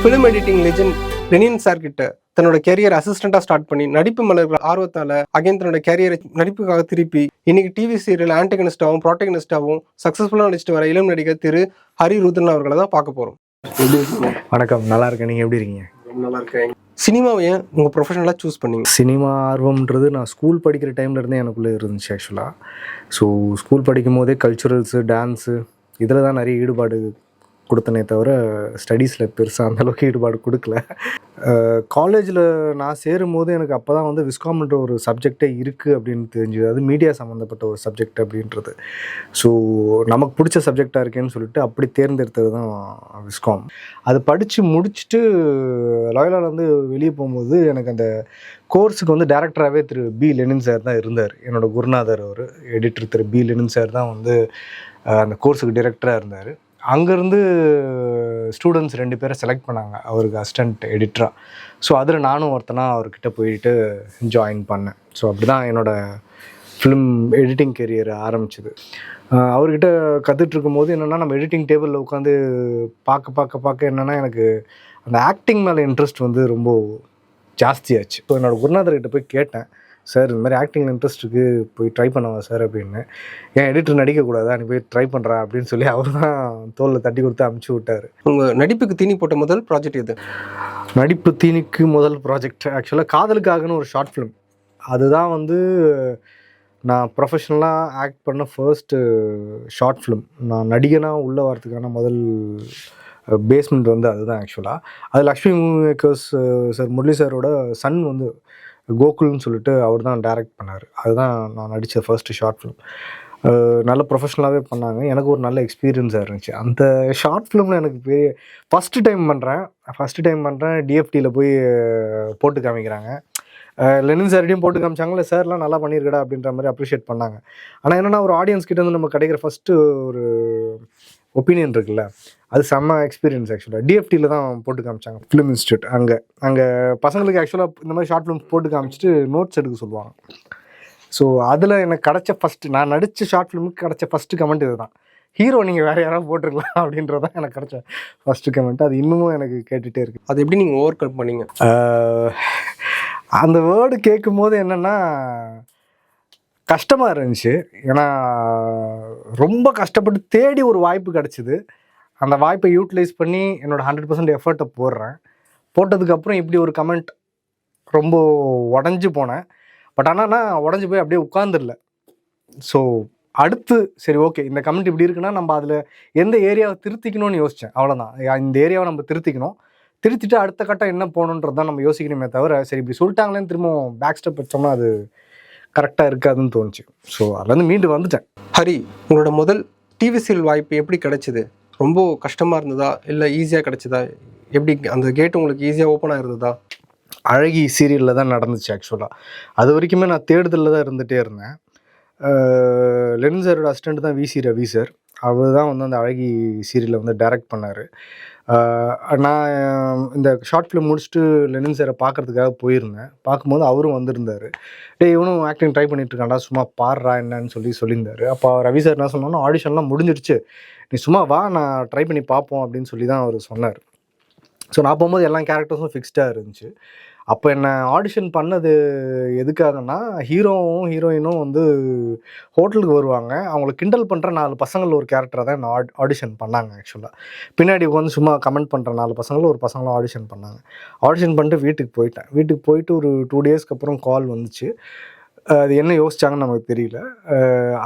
Film editing legend Lenin sir கிட்ட தன்னோட carrier அசிஸ்டண்டா start பண்ணி நடிப்பு மலர்கள் ஆர்வத்தால அகைன் தன்னோட கேரியரை நடிப்புக்காக திருப்பி இன்னைக்கு டிவி சீரியல் ஆன்டகனிஸ்டாவும் ப்ராட்டகனிஸ்டாவும் சக்சஸ்ஃபுல்லா நடிச்சிட்டு வர இளம் நடிகர் திரு ஹரி ருத்ரன் அவர்களை தான் பார்க்க போறோம். வணக்கம். நல்லா இருக்கேன். நீங்கள் எப்படி இருக்கீங்க? நல்லா இருக்கேன். சினிமாவை ஏன் உங்க ப்ரொஃபஷனலா சூஸ் பண்ணீங்க? சினிமா ஆர்வம்ன்றது நான் ஸ்கூல் படிக்கிற டைம்ல இருந்தே எனக்குள்ளே இருந்துச்சு ஆக்சுவலாக ஸோ ஸ்கூல் படிக்கும் போதே கல்ச்சுரல்ஸு டான்ஸு இதில் தான் நிறைய ஈடுபாடு கொடுத்தனே தவிர ஸ்டடீஸில் பெருசாக அந்தளவுக்கு ஈடுபாடு கொடுக்கல. காலேஜில் நான் சேரும் போது எனக்கு அப்போ தான் வந்து விஸ்காம்ன்ற ஒரு சப்ஜெக்டே இருக்குது அப்படின்னு தெரிஞ்சுது. அது மீடியா சம்மந்தப்பட்ட ஒரு சப்ஜெக்ட் அப்படின்றது. ஸோ நமக்கு பிடிச்ச சப்ஜெக்டாக இருக்கேன்னு சொல்லிட்டு அப்படி தேர்ந்தெடுத்தது தான் விஸ்காம் அது படித்து முடிச்சுட்டு லாயலால் வந்து வெளியே போகும்போது எனக்கு அந்த கோர்ஸுக்கு வந்து டேரக்டராகவே திரு பி லெனின் சார் தான் இருந்தார். என்னோடய குருநாதர் அவர் editor Thiru P Lenin sir தான் வந்து அந்த கோர்ஸுக்கு டிரெக்டராக இருந்தார். அங்கேருந்து ஸ்டூடெண்ட்ஸ் ரெண்டு பேரை செலக்ட் பண்ணாங்க. அவருக்கு அசிஸ்டண்ட் எடிட்டராக ஸோ அதில் நானும் ஒருத்தனாக அவர்கிட்ட போயிட்டு ஜாயின் பண்ணேன். ஸோ அப்படி தான் என்னோடய ஃபிலிம் எடிட்டிங் கெரியர் ஆரம்பிச்சிது அவர்கிட்ட கற்றுட்ருக்கும் போது என்னென்னா நம்ம எடிட்டிங் டேபிளில் உட்காந்து பார்க்க பார்க்க பார்க்க என்னென்னா எனக்கு அந்த ஆக்டிங் மேலே இன்ட்ரெஸ்ட் வந்து ரொம்ப ஜாஸ்தியாச்சு. ஸோ என்னோட குருநாதர்கிட்ட போய் கேட்டேன். சார் இந்த மாதிரி ஆக்டிங் இன்ட்ரெஸ்ட் இருக்கு போய் ட்ரை பண்ணவா சார் அப்படின்னு. ஏன் எடிட்டர் நடிக்கக்கூடாதா? நீ போய் ட்ரை பண்ணுறா அப்படின்னு சொல்லி அவர் தான் தோலில் தட்டி கொடுத்து அமுச்சு விட்டார். உங்க நடிப்புக்கு தீனி போட்ட முதல் ப்ராஜெக்ட் இது நடிப்பு தீனிக்கு முதல் ப்ராஜெக்ட் ஆக்சுவலாக காதலுக்காகன்னு ஒரு ஷார்ட் ஃபிலிம் அதுதான் வந்து நான் ப்ரொஃபஷ்னலாக ஆக்ட் பண்ண ஃபர்ஸ்ட்டு ஷார்ட் ஃபிலிம் நான் நடிகனாக உள்ள வரதுக்கான முதல் பேஸ்மெண்ட் வந்து அதுதான் ஆக்சுவலாக அது லக்ஷ்மி மேக்கர்ஸ் சார் முரளி சாரோட சன் வந்து கோகுல்னு சொல்லிட்டு அவர் தான் டைரக்ட் பண்ணார். அதுதான் நான் நடித்த ஃபர்ஸ்ட் ஷார்ட் ஃபிலிம் நல்ல ப்ரொஃபஷ்னலாகவே பண்ணாங்க. எனக்கு ஒரு நல்ல எக்ஸ்பீரியன்ஸாக இருந்துச்சு. அந்த ஷார்ட் ஃபிலிமில் எனக்கு பெரிய ஃபஸ்ட்டு டைம் பண்ணுறேன் ஃபஸ்ட்டு டைம் பண்ணுறேன் டிஎஃப்டியில் போய் போட்டு காமிக்கிறாங்க. லெனின் சார்டையும் போட்டு காமிச்சாங்களே சார்லாம் நல்லா பண்ணியிருக்கடா அப்படின்ற மாதிரி அப்ரிஷியேட் பண்ணாங்க. ஆனால் என்னென்னா ஒரு ஆடியன்ஸ் கிட்டேருந்து நம்ம கிடைக்கிற ஃபஸ்ட்டு ஒரு ஒப்பீனியன் இருக்குல்ல அது செம்ம எக்ஸ்பீரியன்ஸ் ஆக்சுவலாக டிஎஃப்டியில் தான் போட்டு காமிச்சாங்க ஃபிலிம் இன்ஸ்டியூட் அங்கே அங்கே பசங்களுக்கு ஆக்சுவலாக இந்த மாதிரி ஷார்ட் ஃபிலிம் போட்டு காமிச்சிட்டு நோட்ஸ் எடுக்க சொல்லுவாங்க. ஸோ அதில் எனக்கு கிடச்ச ஃபஸ்ட்டு நான் நடித்த ஷார்ட் ஃபிலிமுக்கு கிடச்ச ஃபஸ்ட்டு கமெண்ட் இதுதான். ஹீரோ நீங்கள் வேறு யாராவது போட்டிருக்கலாம் அப்படின்றதான் எனக்கு கிடச்ச ஃபஸ்ட்டு கமெண்ட் அது இன்னமும் எனக்கு கேட்டுகிட்டே இருக்கு. அது எப்படி நீங்க ஓவர் கம் பண்ணீங்க அந்த வேர்டு கேட்கும்போது என்னென்னா கஷ்டமாக இருந்துச்சு. ஏன்னா ரொம்ப கஷ்டப்பட்டு தேடி ஒரு வாய்ப்பு கிடச்சிது. அந்த வாய்ப்பை யூட்டிலைஸ் பண்ணி என்னோடய ஹண்ட்ரட் பர்சன்ட் எஃபர்ட்டை போடுறேன். போட்டதுக்கப்புறம் இப்படி ஒரு கமெண்ட் ரொம்ப உடஞ்சி போனேன். பட் ஆனால் நான் உடஞ்சி போய் அப்படியே உட்காந்துடல ஸோ அடுத்து சரி ஓகே இந்த கமெண்ட் இப்படி இருக்குன்னா நம்ம அதில் எந்த ஏரியாவை திருத்திக்கணும்னு யோசித்தேன் அவ்வளோதான் இந்த ஏரியாவை நம்ம திருத்திக்கணும். திருத்திட்டு அடுத்த கட்டம் என்ன போகணுன்றது தான் நம்ம யோசிக்கணுமே தவிர சரி இப்படி சொல்லிட்டாங்களேன்னு திரும்பவும் பேக் ஸ்டெப் வச்சோம்னா அது கரெக்டாக இருக்காதுன்னு தோணுச்சு. ஸோ அதுலேருந்து மீண்டு வந்துட்டேன். ஹரி உங்களோட முதல் டிவி வாய்ப்பு எப்படி கிடைச்சிது? ரொம்ப கஷ்டமாக இருந்ததா? இல்லை ஈஸியாக கிடைச்சதா? எப்படி அந்த கேட் உங்களுக்கு ஈஸியாக ஓப்பன் ஆயிருந்ததா? அழகி சீரியலில் தான் நடந்துச்சு ஆக்சுவலாக அது வரைக்குமே நான் தேடுதலில் தான் இருந்துகிட்டே இருந்தேன். லென்சரோட அசிஸ்டண்ட் தான் விசி ரவி சார். அவர் தான் வந்து அந்த அழகி சீரியலை வந்து டைரக்ட் பண்ணார். நான் இந்த ஷார்ட் ஃபிலிம் முடிச்சுட்டு லெனின் சாரை பார்க்கறதுக்காக போயிருந்தேன். பார்க்கும்போது அவரும் வந்திருந்தார். டேய் இவனும் ஆக்டிங் ட்ரை பண்ணிட்டுருக்காண்டா சும்மா பாடுறா என்னன்னு சொல்லி சொல்லியிருந்தார். அப்போ ரவி சார் என்ன சொன்னாலும் ஆடிஷன்லாம் முடிஞ்சிருச்சு நீ சும்மா வா நான் ட்ரை பண்ணி பார்ப்போம் அப்படின்னு சொல்லி தான் அவர் சொன்னார். ஸோ நான் போகும்போது எல்லா கேரக்டர்ஸும் ஃபிக்ஸ்டாக இருந்துச்சு. அப்போ என்னை ஆடிஷன் பண்ணது எதுக்காகன்னா ஹீரோவும் ஹீரோயினும் வந்து ஹோட்டலுக்கு வருவாங்க. அவங்கள கிண்டல் பண்ணுற நாலு பசங்கள் ஒரு கேரக்டரை தான் என்னை ஆட் ஆடிஷன் பண்ணாங்க ஆக்சுவலாக பின்னாடி உட்காந்து சும்மா கமெண்ட் பண்ணுற நாலு பசங்களும் ஒரு பசங்களும் ஆடிஷன் பண்ணாங்க. ஆடிஷன் பண்ணிட்டு வீட்டுக்கு போயிட்டேன். வீட்டுக்கு போயிட்டு ஒரு டூ டேஸ்க்கு அப்புறம் கால் வந்துச்சு. அது என்ன யோசிச்சாங்கன்னு நமக்கு தெரியல.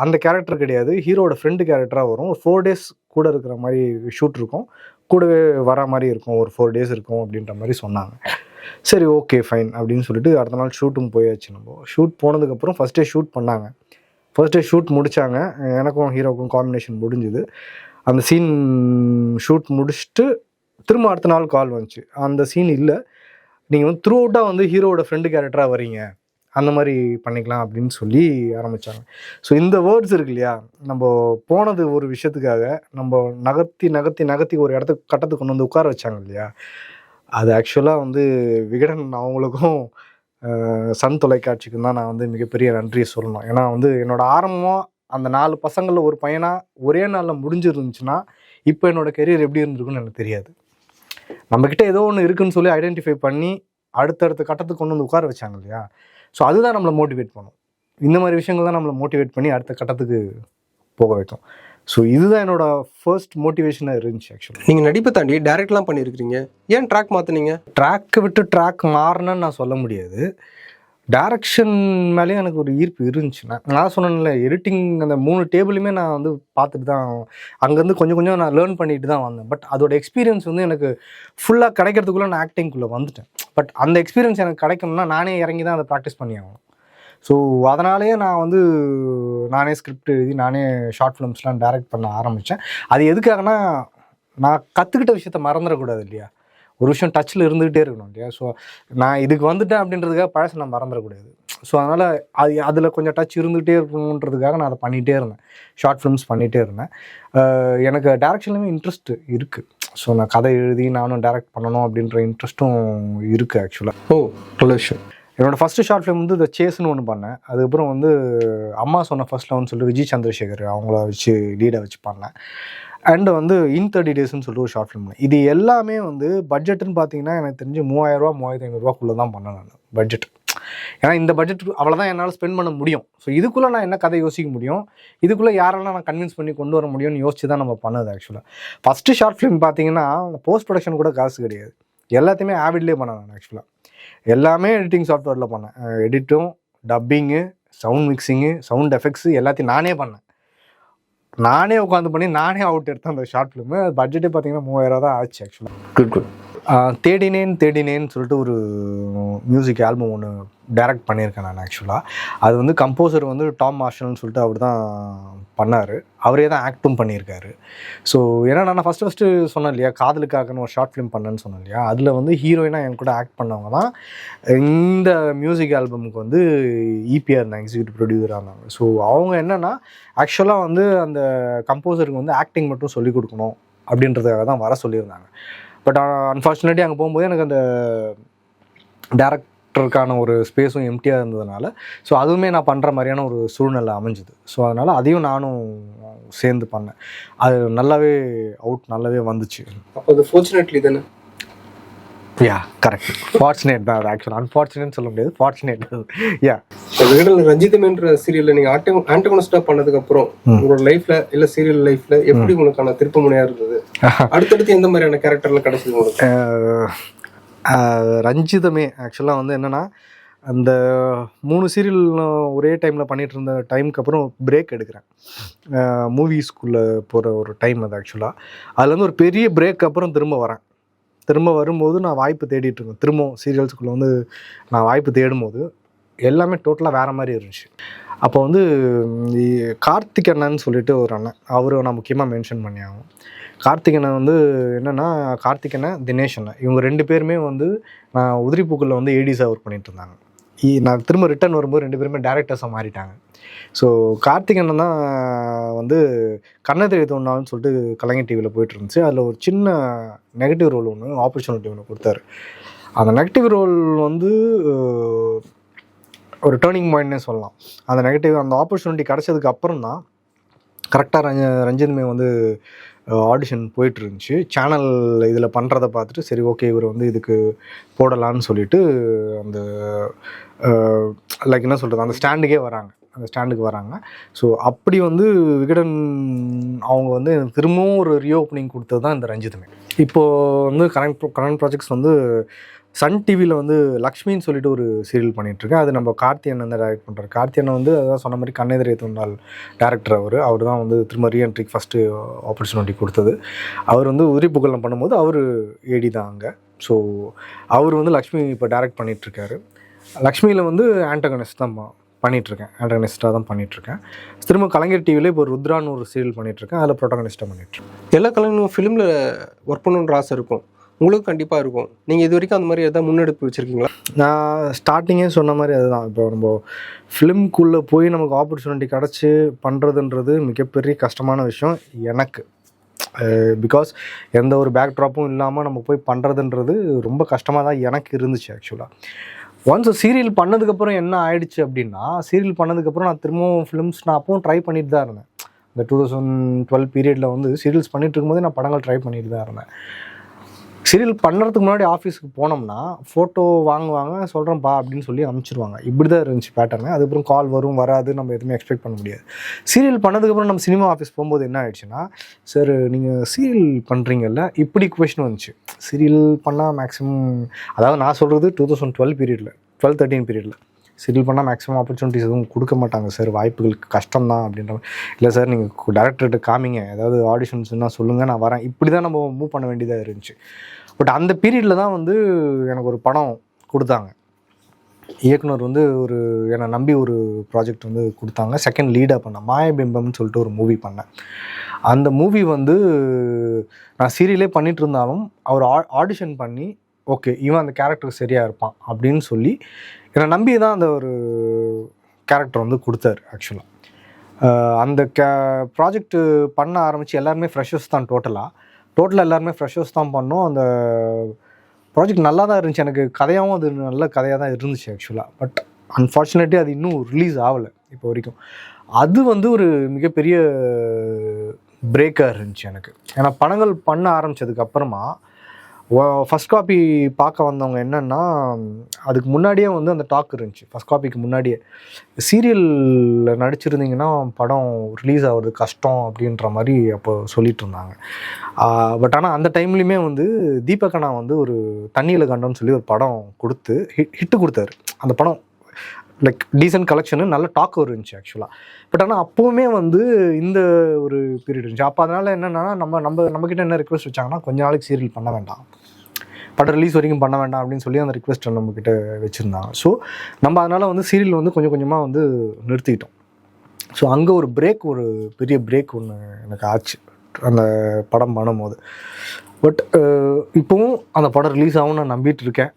அந்த கேரக்டர் கிடையாது. ஹீரோட ஃப்ரெண்டு கேரக்டராக வரும். ஒரு ஃபோர் டேஸ் கூட இருக்கிற மாதிரி ஷூட் இருக்கும். கூடவே வர மாதிரி இருக்கும். ஒரு ஃபோர் டேஸ் இருக்கும் அப்படின்ற மாதிரி சொன்னாங்க. சரி ஓகே ஃபைன் அப்படின்னு சொல்லிட்டு அடுத்த நாள் ஷூட்டும் போயாச்சு நம்ம. ஷூட் போனதுக்கப்புறம் ஃபஸ்ட்டே ஷூட் பண்ணாங்க. ஃபஸ்ட்டே ஷூட் முடித்தாங்க எனக்கும் ஹீரோக்கும் காம்பினேஷன் முடிஞ்சுது. அந்த சீன் ஷூட் முடிச்சுட்டு திரும்ப அடுத்த நாள் கால் வந்துச்சு. அந்த சீன் இல்லை. நீங்கள் வந்து த்ரூ அவுட்டாக வந்து ஹீரோவோட ஃப்ரெண்டு கேரக்டராக வரீங்க அந்த மாதிரி பண்ணிக்கலாம் அப்படின்னு சொல்லி ஆரம்பித்தாங்க ஸோ இந்த வேர்ட்ஸ் இருக்கு இல்லையா? நம்ம போனது ஒரு விஷயத்துக்காக நம்ம நகர்த்தி நகர்த்தி நகர்த்தி ஒரு இடத்துக்கு கட்டத்துக்கு கொண்டு வந்து உட்கார வச்சாங்க இல்லையா? அது ஆக்சுவலாக வந்து விகடன் அவங்களுக்கும் சன் தொலைக்காட்சிக்கும் தான் நான் வந்து மிகப்பெரிய நன்றியை சொல்லணும். ஏன்னா வந்து என்னோடய ஆரம்பம் அந்த நாலு பசங்களில் ஒரு பையனாக ஒரே நாளில் முடிஞ்சிருந்துச்சுன்னா இப்போ என்னோட கெரியர் எப்படி இருந்திருக்குன்னு எனக்கு தெரியாது. நம்மக்கிட்ட ஏதோ ஒன்று இருக்குன்னு சொல்லி ஐடென்டிஃபை பண்ணி அடுத்தடுத்த கட்டத்துக்கு கொண்டு வந்து உட்கார வச்சாங்க இல்லையா? ஸோ அதுதான் நம்மளை மோட்டிவேட் பண்ணும். இந்த மாதிரி விஷயங்கள் தான் நம்மளை மோட்டிவேட் பண்ணி அடுத்த கட்டத்துக்கு போக வைக்கும். ஸோ இதுதான் என்னோட ஃபர்ஸ்ட் மோட்டிவேஷனாக இருந்துச்சு ஆக்சுவலாக நீங்க நடிப்பை தாண்டி டைரக்ட்லாம் பண்ணியிருக்கிறீங்க. ஏன் ட்ராக் மாத்துனீங்க? ட்ராக்கை விட்டு ட்ராக் மாறினேன்னு நான் சொல்ல முடியாது. டைரக்ஷன் மேலேயும் எனக்கு ஒரு ஈர்ப்பு இருந்துச்சு. நான் நான் சொன்னேன்ல எடிட்டிங் அந்த மூணு டேபிளுமே நான் வந்து பார்த்துட்டு தான் அங்கேருந்து கொஞ்சம் கொஞ்சம் நான் லேர்ன் பண்ணிட்டு தான் வந்தேன். பட் அதோட எக்ஸ்பீரியன்ஸ் வந்து எனக்கு ஃபுல்லாக கிடைக்கிறதுக்குள்ளே நான் ஆக்டிங்குள்ளே வந்துட்டேன். பட் அந்த எக்ஸ்பீரியன்ஸ் எனக்கு கிடைக்கணும்னா நானே இறங்கி தான் அதை ப்ராக்டிஸ் பண்ணி ஆகணும் ஸோ அதனாலேயே நான் வந்து நானே ஸ்கிரிப்ட் எழுதி நானே ஷார்ட் ஃபிலிம்ஸ்லாம் டைரக்ட் பண்ண ஆரம்பித்தேன் அது எதுக்காகனா நான் கற்றுக்கிட்ட விஷயத்த மறந்துடக்கூடாது இல்லையா? ஒரு விஷயம் டச்சில் இருந்துக்கிட்டே இருக்கணும் இல்லையா? ஸோ நான் இதுக்கு வந்துட்டேன் அப்படின்றதுக்காக பழசை நான் மறந்துடக்கூடாது. ஸோ அதனால் அது அதில் கொஞ்சம் டச் இருந்துகிட்டே இருக்கணுன்றதுக்காக நான் அதை பண்ணிகிட்டே இருந்தேன். ஷார்ட் ஃபிலிம்ஸ் பண்ணிகிட்டே இருந்தேன். எனக்கு டேரக்ஷன்லேயுமே இன்ட்ரெஸ்ட் இருக்குது ஸோ நான் கதை எழுதி நானும் டேரக்ட் பண்ணணும் அப்படின்ற இன்ட்ரெஸ்ட்டும் இருக்குது ஆக்சுவலாக ஓ நல்ல விஷயம். என்னோடய ஃபஸ்ட்டு ஷார்ட் ஃபிலிம் வந்து த சேஸ்னு ஒன்று பண்ணேன். அதுக்கப்புறம் வந்து அம்மா சொன்ன ஃபர்ஸ்ட் லவ்னு சொல்லி விஜய் சந்திரசேகர் அவங்கள வச்சு லீடை வச்சு பண்ணேன். அண்டு வந்து இன் தேர்ட்டி டேஸ்னு சொல்லிட்டு ஒரு ஷார்ட் ஃபிலிம் இது எல்லாமே வந்து பட்ஜெட்டுன்னு பார்த்தீங்கன்னா எனக்கு தெரிஞ்சு மூவாயிரரூவா மூவாயிரத்தி ஐநூறுரூவாக்குள்ளே தான் பண்ணேன் நான். பட்ஜெட் ஏன்னா இந்த பட்ஜெட் அவ்வளோதான் என்னால் ஸ்பெண்ட் பண்ண முடியும். ஸோ இதுக்குள்ளே நான் என்ன கதை யோசிக்க முடியும்? இதுக்குள்ளே யாரெல்லாம் நான் கன்வின்ஸ் பண்ணி கொண்டு வர முடியும்னு யோசிச்சு தான் நம்ம பண்ணது ஆக்சுவலாக ஃபஸ்ட்டு ஷார்ட் ஃபிலிம் பார்த்தீங்கன்னா போஸ்ட் ப்ரொடக்ஷன் கூட காசு கிடையாது. எல்லாத்தையுமே ஆவிட்லேயே பண்ணேன் நான் ஆக்சுவலாக எல்லாமே எடிட்டிங் சாஃப்ட்வேரில் பண்ணேன். எடிட்டும் dubbing sound mixing sound effects எல்லாத்தையும் நானே பண்ணேன். நானே உட்காந்து பண்ணி நானே அவுட் எடுத்தேன் அந்த ஷார்ட் ஃபிலிமு பட்ஜெட்டே பார்த்தீங்கன்னா மூவாயிரம் தான் ஆச்சு ஆக்சுவலாக குட் குட் தேடினேன் தேடினேன்னு சொல்லிட்டு ஒரு மியூசிக் ஆல்பம் ஒன்று டைரக்ட் பண்ணியிருக்கேன் நான் ஆக்சுவலாக அது வந்து கம்போசர் வந்து டாம் மார்ஷல்னு சொல்லிட்டு அவர் தான் பண்ணார். அவரே தான் ஆக்டும் பண்ணியிருக்காரு. ஸோ ஏன்னா நான் ஃபஸ்ட்டு ஃபஸ்ட்டு சொன்னேன் இல்லையா காதலுக்காகன்னு ஒரு ஷார்ட் ஃபிலிம் பண்ணேன்னு சொன்னேன் இல்லையா அதில் வந்து ஹீரோயினாக என் கூட ஆக்ட் பண்ணவங்க தான் இந்த மியூசிக் ஆல்பமுக்கு வந்து ஈபியாக இருந்தாங்க எக்ஸிக்யூட்டிவ் ப்ரொடியூசராக இருந்தாங்க. ஸோ அவங்க என்னென்னா ஆக்சுவலாக வந்து அந்த கம்போசருக்கு வந்து ஆக்டிங் மட்டும் சொல்லிக் கொடுக்கணும் அப்படின்றதுக்காக தான் வர சொல்லியிருந்தாங்க. பட் அன்ஃபார்ச்சுனேட்லி அங்கே போகும்போது எனக்கு அந்த டேரக்டருக்கான ஒரு ஸ்பேஸும் எம்டியாக இருந்ததுனால ஸோ அதுவுமே நான் பண்ணுற மாதிரியான ஒரு சூழ்நிலை அமைஞ்சுது. ஸோ அதனால் அதையும் நானும் சேர்ந்து பண்ணேன். அது நல்லாவே அவுட் நல்லாவே வந்துச்சு. அப்போ அது ஃபோர்ச்சுனேட்லி தானே? யா கரெக்ட் ஃபார்ச்சுனேட் தான் ஆக்சுவலாக அன்ஃபார்ச்சுனேட் சொல்ல முடியாது. ஃபார்ச்சுனேட் யா விகடன் ரஞ்சிதம்ன்ற சீரியல்ல நீங்க ஆண்டகோனிஸ்டா பண்ணதுக்கு அப்புறம். உங்களோட லைஃப்ல இல்ல சீரியல் லைஃப்ல எப்படி உங்களுக்கான திருப்பு முனையா இருந்தது? அடுத்தடுத்து எந்த மாதிரியான கேரக்டர்ல கிடைச்சது உங்களுக்கு? ரஞ்சிதமே ஆக்சுவலாக வந்து என்னென்னா அந்த மூணு சீரியல் ஒரே டைமில் பண்ணிட்டு இருந்த டைமுக்கு அப்புறம் பிரேக் எடுக்கிறேன். மூவிஸ்குள்ளே போகிற ஒரு டைம் அது ஆக்சுவலாக அதுல இருந்து ஒரு பெரிய பிரேக் அப்புறம் திரும்ப வரேன். திரும்ப வரும்போது நான் வாய்ப்பு தேடிட்டு இருக்கேன். திரும்பவும் சீரியல்ஸுக்குள்ளே வந்து நான் வாய்ப்பு தேடும்போது எல்லாமே டோட்டலாக வேறு மாதிரி இருந்துச்சு. அப்போ வந்து கார்த்திக் அண்ணன் சொல்லிட்டு ஒரு அண்ணன் அவரை நான் முக்கியமாக மென்ஷன் பண்ணி ஆகும் கார்த்திக் அண்ணன் வந்து என்னென்னா கார்த்திக் அண்ணன் தினேஷ் அண்ணன். இவங்க ரெண்டு பேருமே வந்து நான் உதிரிப்பூக்களில் வந்து ஏடிஸாக ஒர்க் பண்ணிட்டு இருந்தாங்க. நான் திரும்ப ரிட்டர்ன் வரும்போது ரெண்டு பேருமே டேரக்டர்ஸாக மாறிட்டாங்க. ஸோ கார்த்திக் அண்ணன் தான் வந்து கண்ணதிரை தோணாலும் சொல்லிட்டு கலைஞர் டிவியில் போயிட்டு இருந்துச்சு. அதில் ஒரு சின்ன நெகட்டிவ் ரோல் ஒன்று ஆப்பர்ச்சுனிட்டி ஒன்று கொடுத்தாரு. அந்த நெகட்டிவ் ரோல் வந்து ஒரு டேர்னிங் பாயிண்ட்னே சொல்லலாம். அந்த நெகட்டிவ் அந்த ஆப்பர்ச்சுனிட்டி கிடச்சதுக்கு அப்புறம் தான் கரெக்டாக ரஞ்ச ரஞ்சித்மே வந்து ஆடிஷன் போயிட்டு இருந்துச்சு சேனல் இதில் பண்ணுறத பார்த்துட்டு சரி ஓகே இவர் வந்து இதுக்கு போடலான்னு சொல்லிட்டு அந்த லைக் என்ன சொல்கிறது அந்த ஸ்டாண்டுக்கே வராங்க. அந்த ஸ்டாண்டுக்கு வராங்க. ஸோ அப்படி வந்து விகடன் அவங்க வந்து எனக்கு திரும்பவும் ஒரு ரீஓப்பனிங் கொடுத்தது தான் இந்த ரஞ்சிதமே இப்போது வந்து கரண்ட் கரண்ட் ப்ராஜெக்ட்ஸ் வந்து சன் டிவியில் வந்து லக்ஷ்மின்னு சொல்லிட்டு ஒரு சீரியல் பண்ணிகிட்ருக்கேன் அது நம்ம கார்த்தி அண்ணன் தான் டைரக்ட் பண்ணுறாரு கார்த்தி அண்ணன் வந்து அதான் சொன்ன மாதிரி கண்ணெதிரே தோன்றால் டேரக்டர் அவர். அவர் தான் வந்து திரும்ப ரீஎன்ட்ரிக்கு ஃபஸ்ட்டு ஆப்பர்ச்சுனிட்டி கொடுத்தது. அவர் வந்து உதிரி புகழம் பண்ணும்போது அவர் ஏடி தான் அங்கே. ஸோ அவர் வந்து லக்ஷ்மி இப்போ டைரக்ட் பண்ணிகிட்ருக்காரு லக்ஷ்மியில் வந்து ஆண்டகனிஸ்ட் தான் பண்ணிகிட்ருக்கேன் ஆண்டகனிஸ்ட்டாக தான் பண்ணிகிட்ருக்கேன் திரும்ப கலைஞர் டிவியில் இப்போ ருத்ரான்னு ஒரு சீரியல் பண்ணிகிட்ருக்கேன் அதில் ப்ரொட்டகனிஸ்ட்டாக பண்ணிகிட்ருக்கேன் எல்லா கலைஞரும் ஃபிலிமில் ஒர்க் பண்ணணுன்ற ஆசை இருக்கும். உங்களுக்கு கண்டிப்பாக இருக்கும். நீங்கள் இது வரைக்கும் அந்த மாதிரி எதாவது முன்னெடுப்பு வச்சுருக்கீங்களா? நான் ஸ்டார்டிங்கே சொன்ன மாதிரி அதுதான். இப்போ நம்ம ஃபிலிம்குள்ளே போய் நமக்கு ஆப்பர்ச்சுனிட்டி கிடச்சி பண்ணுறதுன்றது மிகப்பெரிய கஷ்டமான விஷயம். எனக்கு. பிகாஸ் எந்த ஒரு பேக் ட்ராப்பும் இல்லாமல் நம்ம போய் பண்ணுறதுன்றது ரொம்ப கஷ்டமாக தான் எனக்கு இருந்துச்சு ஆக்சுவலாக ஒன்ஸ் சீரியல் பண்ணதுக்கப்புறம் என்ன ஆயிடுச்சு அப்படின்னா சீரியல் பண்ணதுக்கப்புறம் நான் திரும்பவும் ஃபிலிம்ஸ் நான் அப்பவும் ட்ரை பண்ணிட்டு தான் இருந்தேன். இந்த டூ தௌசண்ட் டுவெல் பீரியடில் வந்து சீரியல்ஸ் பண்ணிட்டு இருக்கும்போது நான் படங்கள் ட்ரை பண்ணிட்டு தான் இருந்தேன். சீரியல் பண்ணுறதுக்கு முன்னாடி ஆஃபீஸுக்கு போனோம்னா ஃபோட்டோ வாங்குவாங்க சொல்கிறேன்ப்பா அப்படின்னு சொல்லி அனுப்பிச்சிருவாங்க. இப்படி தான் இருந்துச்சு பேட்டர்னு அதுக்கப்புறம் கால் வரும் வராது நம்ம எதுவுமே எக்ஸ்பெக்ட் பண்ண முடியாது. சீரியல் பண்ணதுக்கப்புறம் நம்ம சினிமா ஆஃபீஸ் போகும்போது என்ன ஆயிடுச்சுன்னா சார் நீங்கள் சீரியல் பண்ணுறீங்கல்ல இப்படி கொஷின் வந்துச்சு. சீரியல் பண்ணால் மேக்ஸிமம் அதாவது நான் சொல்கிறது டூ தௌசண்ட் டுவெல் பீரியடில் டுவெல் தேர்ட்டின் பீரியடில் சீரியல் பண்ணால் மேக்ஸிமம் ஆப்பர்ச்சுனிட்டிஸ் எதுவும் கொடுக்க மாட்டாங்க சார் வாய்ப்புகளுக்கு கஷ்டம் தான் அப்படின்ற மாதிரி. இல்லை சார் நீங்கள் டேரக்டர்கிட்ட காமிங்க. ஏதாவது ஆடிஷன்ஸ்னால் சொல்லுங்கள் நான் வரேன். இப்படி தான் நம்ம மூவ் பண்ண வேண்டியதாக இருந்துச்சு. பட் அந்த பீரியடில் தான் வந்து எனக்கு ஒரு படம் கொடுத்தாங்க. இயக்குனர் வந்து ஒரு என்னை நம்பி ஒரு ப்ராஜெக்ட் வந்து கொடுத்தாங்க. செகண்ட் லீடாக பண்ணேன் மாயபிம்பம்னு சொல்லிட்டு ஒரு மூவி பண்ணேன். அந்த மூவி வந்து நான் சீரியலே பண்ணிட்டு இருந்தாலும் அவர் ஆடிஷன் பண்ணி ஓகே இவன் அந்த கேரக்டர் சரியாக இருப்பான் அப்படின்னு சொல்லி என்னை நம்பி தான் அந்த ஒரு கேரக்டர் வந்து கொடுத்தாரு ஆக்சுவலாக அந்த கே ப்ராஜெக்ட் பண்ண ஆரம்பித்து எல்லாருமே ஃப்ரெஷர்ஸ் தான் டோட்டலாக டோட்டலாக எல்லாருமே ஃப்ரெஷர்ஸ் தான் பண்ணோம். அந்த ப்ராஜெக்ட் நல்லா தான் இருந்துச்சு. எனக்கு கதையாகவும் அது நல்ல கதையாக தான் இருந்துச்சு ஆக்சுவலாக பட் அன்ஃபார்ச்சுனேட்லி அது இன்னும் ரிலீஸ் ஆகலை இப்போ வரைக்கும். அது வந்து ஒரு மிகப்பெரிய பிரேக்காக இருந்துச்சு எனக்கு. ஏன்னா படங்கள் பண்ண ஆரம்பிச்சதுக்கு அப்புறமா ஃபஸ்ட் காப்பி பார்க்க வந்தவங்க என்னன்னா அதுக்கு முன்னாடியே வந்து அந்த டாக் இருந்துச்சு. ஃபஸ்ட் காப்பிக்கு முன்னாடியே. சீரியலில் நடிச்சிருந்தீங்கன்னா படம் ரிலீஸ் ஆகிறது கஷ்டம் அப்படின்ற மாதிரி அப்போ சொல்லிட்டு இருந்தாங்க. பட் ஆனால் அந்த டைம்லையுமே வந்து தீபகனா வந்து ஒரு தண்ணியில் கண்டோன்னு சொல்லி ஒரு படம் கொடுத்து ஹிட் ஹிட்டு கொடுத்தாரு. அந்த படம் லைக் டீசென்ட் கலெக்ஷனு நல்ல டாக் இருந்துச்சு ஆக்சுவலாக பட் ஆனால் அப்போவுமே வந்து இந்த பீரியட் இருந்துச்சு. அப்போ அதனால் என்னென்னா நம்ம நம்ம நம்மக்கிட்ட என்ன ரிக்வஸ்ட் வச்சாங்கன்னா கொஞ்ச நாளைக்கு சீரியல் பண்ண வேண்டாம். படம் ரிலீஸ் வரைக்கும் பண்ண வேண்டாம் அப்படின்னு சொல்லி அந்த ரிக்வெஸ்ட்டை நம்மக்கிட்ட வச்சுருந்தாங்க ஸோ நம்ம அதனால் வந்து சீரியல் வந்து கொஞ்சம் கொஞ்சமாக வந்து நிறுத்திக்கிட்டோம். ஸோ அங்கே ஒரு பிரேக் ஒரு பெரிய பிரேக் ஒன்று எனக்கு ஆச்சு. அந்த படம் பண்ணும்போது. பட் இப்போவும் அந்த படம் ரிலீஸ் ஆகும் நான் நம்பிட்டு இருக்கேன்.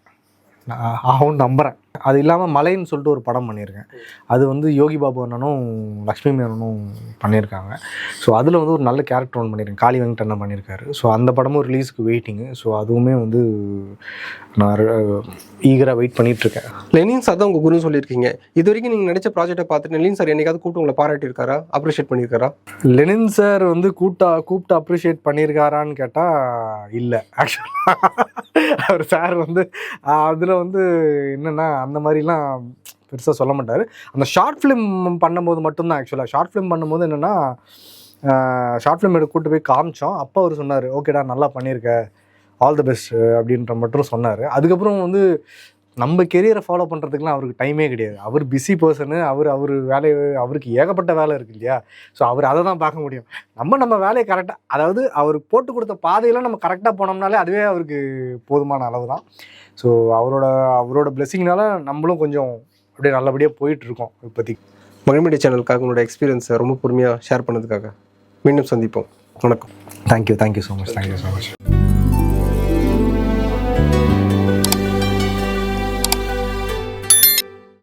நான் ஆகும்னு நம்புகிறேன் அது இல்லாமல் மலைன்னு சொல்லிட்டு ஒரு படம் பண்ணியிருக்கேன். அது வந்து யோகி பாபு அண்ணனும் லக்ஷ்மி மேனனும் பண்ணியிருக்காங்க. ஸோ அதில் வந்து ஒரு நல்ல கேரக்டர் ஒன்று பண்ணியிருக்கேன். காளி வெங்கட் அண்ணன் பண்ணியிருக்காரு. ஸோ அந்த படமும் ரிலீஸுக்கு வெயிட்டிங்கு ஸோ அதுவுமே வந்து நான் ஈகராக வெயிட் பண்ணிகிட்ருக்கேன் லெனின் சார் தான் உங்க குருன்னு சொல்லியிருக்கீங்க. இது வரைக்கும் நீங்க நடிச்ச ப்ராஜெக்ட்டை பார்த்துட்டு லெனின் சார் என்னைக்காவது கூப்பிட்டு உங்களை பாராட்டியிருக்காரா அப்ரிஷியேட் பண்ணியிருக்காரா? லெனின் சார் வந்து கூப்பிட்டா கூப்பிட்டு அப்ரிஷியேட் பண்ணியிருக்காரான்னு கேட்டால் இல்லை ஆக்சுவலாக அவர் சார் வந்து அதில் வந்து என்னென்னா அந்த மாதிரிலாம் பெருசாக சொல்ல மாட்டார். அந்த ஷார்ட் ஃபிலிம் பண்ணும்போது மட்டும்தான் ஆக்சுவலாக ஷார்ட் ஃபிலிம் பண்ணும்போது என்னென்னா ஷார்ட் ஃபிலிம் எடுத்து கூட்டு போய் காமிச்சோம். அப்போ அவர் சொன்னார் ஓகேடா நல்லா பண்ணியிருக்க ஆல் த பெஸ்ட் அப்படின்ற மட்டும் சொன்னார். அதுக்கப்புறம் வந்து நம்ம கெரியரை ஃபாலோ பண்ணுறதுக்குலாம் அவருக்கு டைமே கிடையாது. அவர் பிஸி பர்சனு அவர் அவர் வேலை அவருக்கு ஏகப்பட்ட வேலை இருக்கு இல்லையா? ஸோ அவர் அதை தான் பார்க்க முடியும். நம்ம நம்ம வேலையை கரெக்டாக அதாவது அவர் போட்டு கொடுத்த பாதையெல்லாம் நம்ம கரெக்டாக போனோம்னாலே அதுவே அவருக்கு போதுமான அளவு தான். ஸோ அவரோட அவரோட பிளெஸிங்னால நம்மளும் கொஞ்சம் அப்படியே நல்லபடியாக போயிட்டு இருக்கோம் இப்போதைக்கு. மகிழ்மீடியா சேனலுக்காக உங்களோட எக்ஸ்பீரியன்ஸை ரொம்ப பொறுமையாக ஷேர் பண்ணதுக்காக. மீண்டும் சந்திப்போம். வணக்கம். Thank you thank you so much thank you so much